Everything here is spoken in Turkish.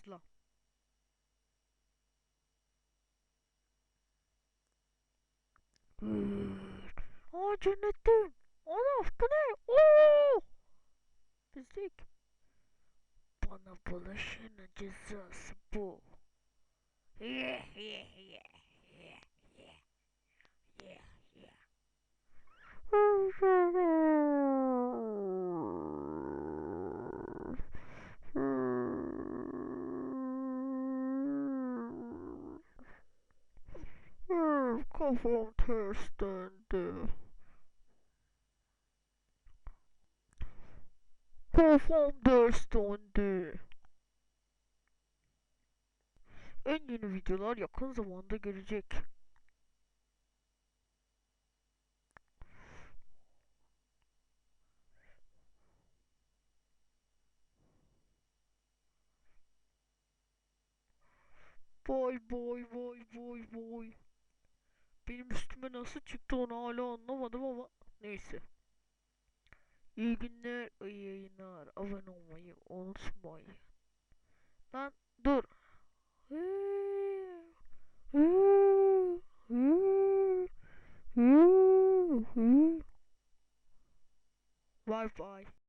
Başla. Aa cennetteyim. Ana bu ne? Oo! Fizik. Bana bulaşının cezası Kafam terslendi. Kafam terslendi. En yeni videolar yakın zamanda gelecek. Vay vay vay vay vay. Benim üstüme nasıl çıktı onu hala anlamadım ama neyse. İyi günler, iyi yayınlar. Abone olmayı unutmayın. Lan dur. Bye.